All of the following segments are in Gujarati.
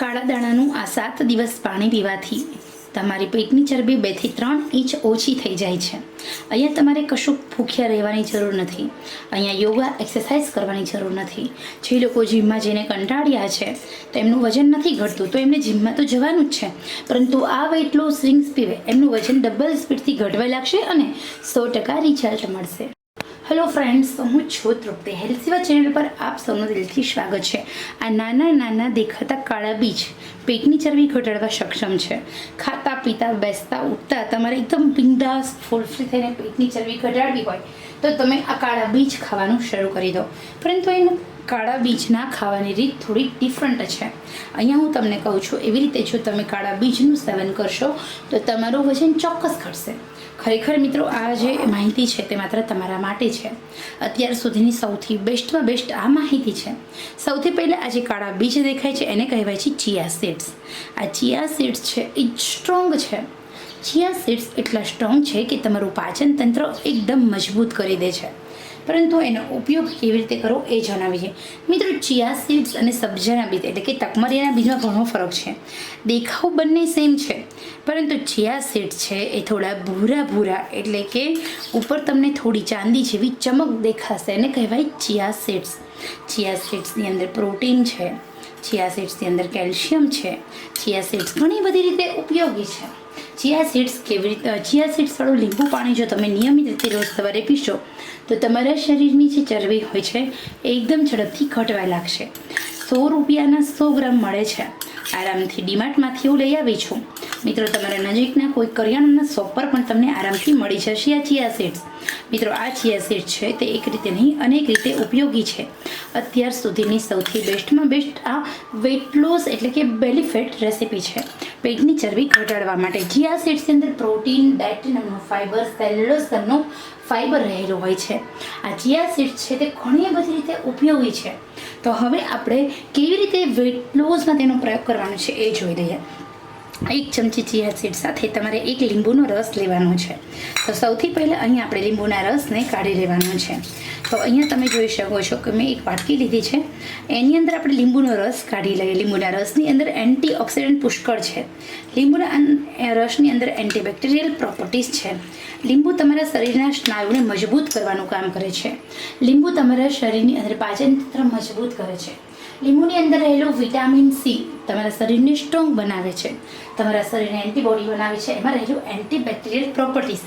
કાળા દાણાનું આ સાત દિવસ પાણી પીવાથી તમારી પેટની ચરબી બેથી ત્રણ ઇંચ ઓછી થઈ જાય છે. અહીંયા તમારે કશું ભૂખ્યા રહેવાની જરૂર નથી. અહીંયા યોગા, એક્સરસાઇઝ કરવાની જરૂર નથી. જે લોકો જીમમાં જઈને કંટાળ્યા છે, તેમનું વજન નથી ઘટતું, તો એમને જીમમાં તો જવાનું જ છે. પરંતુ આ વેઇટ લોસ ડ્રિંક્સ પીવે, એમનું વજન ડબલ સ્પીડથી ઘટવા લાગશે અને સો ટકા રિઝલ્ટ મળશે. હેલો ફ્રેન્ડ્સ હું છું તૃપ્તિ સેવા ચેનલ પર આપ સૌનું દિલથી સ્વાગત છે. આ નાના નાના દેખાતા કાળા બીજ પેટની ચરબી ઘટાડવા સક્ષમ છે. ખાતા, પીતા, બેસતા, ઉઠતા તમારે એકદમ બિંદાસ, ફૂલફ્રી થઈને પેટની ચરબી ઘટાડવી હોય તો તમે આ કાળા બીજ ખાવાનું શરૂ કરી દો. પરંતુ એનું કાળા બીજના ખાવાની રીત થોડી ડિફરન્ટ છે. અહીંયા હું તમને કહું છું, એવી રીતે જો તમે કાળા બીજનું સેવન કરશો, તો તમારું વજન ચોક્કસ ઘટશે. ખરેખર મિત્રો, આ જે માહિતી છે તે માત્ર તમારા માટે છે. અત્યાર સુધીની સૌથી બેસ્ટમાં બેસ્ટ આ માહિતી છે. સૌથી પહેલાં આ જે કાળા બીજ દેખાય છે, એને કહેવાય છે ચિયા સીડ્સ. આ ચિયા સીડ્સ છે, એ સ્ટ્રોંગ છે. ચિયા સીડ્સ એટલા સ્ટ્રોંગ છે કે તમારું પાચન તંત્ર એકદમ મજબૂત કરી દે છે. પરંતુ એનો ઉપયોગ કેવી રીતે કરવો એ જણાવીએ. મિત્રો, ચિયા સીડ્સ અને સબ્જાના બીજ એટલે કે તકમરિયાના બીજમાં ઘણો ફરક છે. દેખાવ બંને સેમ છે. પરંતુ ચિયા સીડ્સ છે એ થોડા ભૂરા ભૂરા એટલે કે ઉપર તમને થોડી ચાંદી જેવી ચમક દેખાશે એને કહેવાય ચિયા સીડ્સ. ચિયા સીડ્સની અંદર પ્રોટીન છે. ચિયા સીડ્સની અંદર કેલ્શિયમ છે. ચિયા સીડ્સ ઘણી બધી રીતે ઉપયોગી છે. ચિયા સીડ્સ કેવી રીતે ચિયા સીડ્સવાળું લીંબુ પાણી જો તમે નિયમિત રીતે રોજ સવારે પીશો, તો તમારા શરીરની જે ચરબી હોય છે, એ એકદમ ઝડપથી ઘટવા લાગશે. સો રૂપિયાના સો ગ્રામ મળે છે. આરામથી ડીમાર્ટમાંથી હું લઈ આવી છું. મિત્રો, તમારા નજીકના કોઈ કરિયાણાના શોપ પર પણ તમને આરામથી મળી જશે આ ચિયા સીડ્સ મિત્રો, આ ચિયા સીડ્સ છે, તે એક રીતે નહીં, અનેક રીતે ઉપયોગી છે. અત્યાર સુધીની સૌથી બેસ્ટમાં બેસ્ટ આ વેઇટ લોસ એટલે કે બેલીફેટ રેસીપી છે. પેટની ચરબી ઘટાડવા માટે ચિયા સીડ્સની અંદર પ્રોટીન ડાયટિનમનો ફાઇબર સેલ્યુલોસ ફાઇબર રહેલો હોય છે. આ ચિયા સીડ્સ છે, તે ઘણી બધી રીતે ઉપયોગી છે. તો હવે આપણે કેવી રીતે વેઇટ લોસમાં તેનો પ્રયોગ કરવાનો છે એ જોઈ લઈએ. એક ચમચી ચિયા સીડ સાથે તમારે એક લીંબુનો રસ લેવાનો છે. તો સૌથી પહેલાં અહીંયા આપણે લીંબુના રસને કાઢી લેવાનો છે. તો અહીંયા તમે જોઈ શકો છો કે મેં એક વાટકી લીધી છે. એની અંદર આપણે લીંબુનો રસ કાઢી લઈએ. લીંબુના રસની અંદર એન્ટી ઓક્સિડન્ટ પુષ્કળ છે. લીંબુના રસની અંદર એન્ટીબેક્ટેરિયલ પ્રોપર્ટીઝ છે. લીંબુ તમારા શરીરના સ્નાયુને મજબૂત કરવાનું કામ કરે છે. લીંબુ તમારા શરીરની અંદર પાચન તંત્ર મજબૂત કરે છે. લીંબુની અંદર રહેલું વિટામિન સી તમારા શરીરને સ્ટ્રોંગ બનાવે છે. તમારા શરીરને એન્ટીબોડી બનાવે છે, એમાં રહેલું એન્ટીબેક્ટેરિયલ પ્રોપર્ટીઝ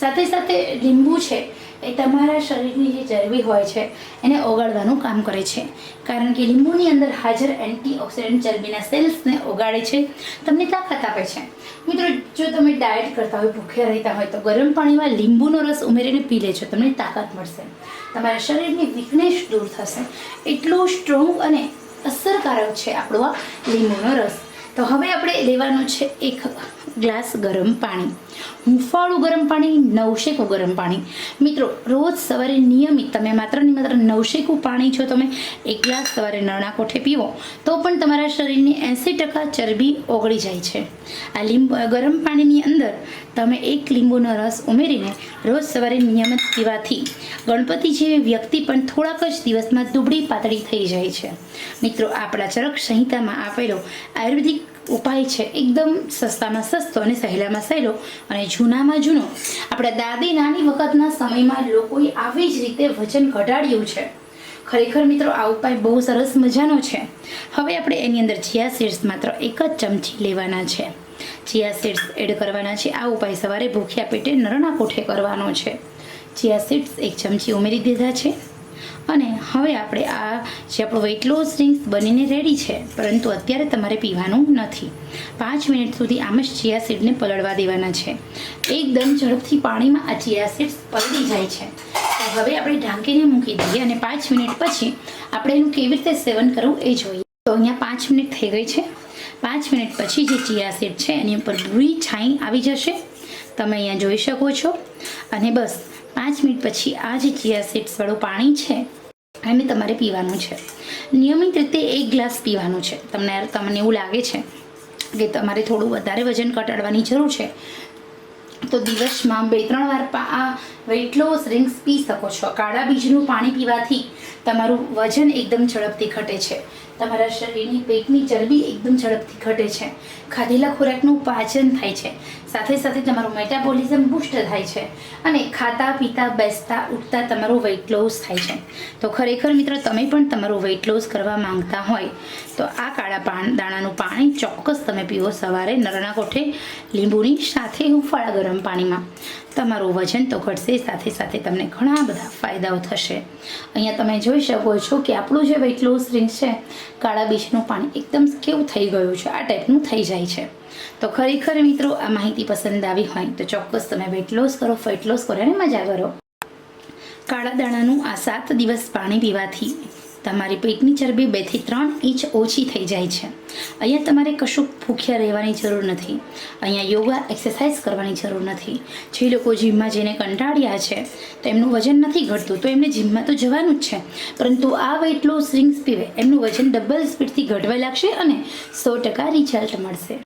સાથે સાથે લીંબુ છે, એ તમારા શરીરની જે ચરબી હોય છે, એને ઓગાળવાનું કામ કરે છે. કારણ કે લીંબુની અંદર હાજર એન્ટીઓક્સિડન્ટ ચરબીના સેલ્સને ઓગાળે છે, તમને તાકાત આપે છે. મિત્રો, જો તમે ડાયટ કરતા હોય, ભૂખ્યા રહેતા હોય, તો ગરમ પાણીમાં લીંબુનો રસ ઉમેરીને પી લેજો, તમને તાકાત મળશે. તમારા શરીરની વીકનેસ દૂર થશે. એટલું સ્ટ્રોંગ અને અસરકારક છે આપણો આ લીંબુનો રસ. તો હવે આપણે લેવાનું છે એક ગ્લાસ ગરમ પાણી. હુંફાળું ગરમ પાણી, નવશેકું ગરમ પાણી. મિત્રો, રોજ સવારે નિયમિત તમે માત્ર ને માત્ર નવશેકું પાણી જો તમે, એક ગ્લાસ સવારે નળના કોઠે પીવો, તો પણ તમારા શરીરની એંસી ટકા ચરબી ઓગળી જાય છે. આ લીંબુ ગરમ પાણીની અંદર તમે એક લીંબુનો રસ ઉમેરીને રોજ સવારે નિયમિત પીવાથી ગણપતિ જેવી વ્યક્તિ પણ થોડાક જ દિવસમાં દુબળી પાતળી થઈ જાય છે. મિત્રો, આપણા ચરક સંહિતામાં આપેલો આયુર્વેદિક ઉપાય છે. એકદમ સસ્તામાં સસ્તો અને સહેલામાં સહેલો. અને જૂનામાં જૂનો. આપણા દાદી નાની વખતના સમયમાં લોકોએ આવી જ રીતે વજન ઘટાડ્યું છે. ખરેખર મિત્રો, આ ઉપાય બહુ સરસ મજાનો છે. હવે આપણે એની અંદર જીયા સીડ્સ માત્ર એક જ ચમચી લેવાના છે. જીયા સીડ્સ એડ કરવાના છે. આ ઉપાય સવારે ભૂખ્યા પેટે નરણા કોઠે કરવાનો છે. જીયા સીડ્સ એક ચમચી ઉમેરી દીધા છે. અને હવે આપણે આ જે આપણું વેઇટ લોસ ડ્રિંક્સ બનીને રેડી છે, પરંતુ અત્યારે તમારે પીવાનું નથી. પાંચ મિનિટ સુધી આમ જ ચિયા સીડને પલળવા દેવાના છે. એકદમ ઝડપથી પાણીમાં આ ચિયા સીડ્સ પલળી જાય છે. હવે આપણે ઢાંકીને મૂકી દઈએ અને પાંચ મિનિટ પછી આપણે એનું કેવી રીતે સેવન કરવું એ જોઈએ. તો અહીંયા પાંચ મિનિટ થઈ ગઈ છે. પાંચ મિનિટ પછી જે ચિયા સીડ છે, એની ઉપર ભૂરી છાંઈ આવી જશે. તમે અહીંયા જોઈ શકો છો. અને બસ પાંચ મિનિટ પછી આ જે ચિયા સીડ્સવાળું પાણી છે, એને તમારે પીવાનું છે. નિયમિત રીતે એક ગ્લાસ પીવાનું છે. તમને તમને એવું લાગે છે કે તમારે થોડું વધારે વજન ઘટાડવાની જરૂર છે, તો દિવસમાં બે ત્રણ વાર આ વેઇટ લોસ ડ્રિંક્સ પી શકો છો. કાળા બીજનું પાણી પીવાથી તમારું વજન એકદમ ઝડપથી ઘટે છે. તમારા શરીરની પેટની ચરબી એકદમ ઝડપથી ઘટે છે. ખાધેલા ખોરાકનું પાચન થાય છે. સાથે સાથે તમારું મેટાબોલિઝમ બુસ્ટ થાય છે અને ખાતા, પીતા, બેસતા, ઉઠતા તમારું વેઇટ લોસ થાય છે. તો ખરેખર મિત્રો, તમે પણ તમારું વેઇટ લોસ કરવા માંગતા હોય, તો આ કાળા પાન, દાણાનું પાણી ચોક્કસ તમે પીવો સવારે નરણા કોઠે, લીંબુની સાથે હુંફાળા ગરમ પાણીમાં. તમારું વજન તો ઘટશે, સાથે સાથે તમને ઘણા બધા ફાયદાઓ થશે. અહીંયા તમે જોઈ શકો છો કે આપણું જે વેઇટ લોસ રિંગ છે કાળા બીજનું પાણી એકદમ કેવું થઈ ગયું છે, આ ટાઈપનું થઈ જાય છે. તો ખરેખર મિત્રો, આ માહિતી પસંદ આવી હોય તો ચોક્કસ તમે વેટ લોસ કરો ફેટ લોસ કરો અને મજા કરો. કાળા દાણાનું આ સાત દિવસ પાણી પીવાથી તમારી પેટની ચરબી બેથી ત્રણ ઇંચ ઓછી થઈ જાય છે. અહીંયા તમારે કશું ભૂખ્યા રહેવાની જરૂર નથી. અહીંયા યોગા, એક્સરસાઇઝ કરવાની જરૂર નથી. જે લોકો જીમમાં જઈને કંટાળ્યા છે, તો એમનું વજન નથી ઘટતું, તો એમને જીમમાં તો જવાનું જ છે. પરંતુ આ વેઇટ લોસ ડ્રિંક્સ પીવે એમનું વજન ડબલ સ્પીડથી ઘટવા લાગશે અને સો ટકા રિઝલ્ટ મળશે.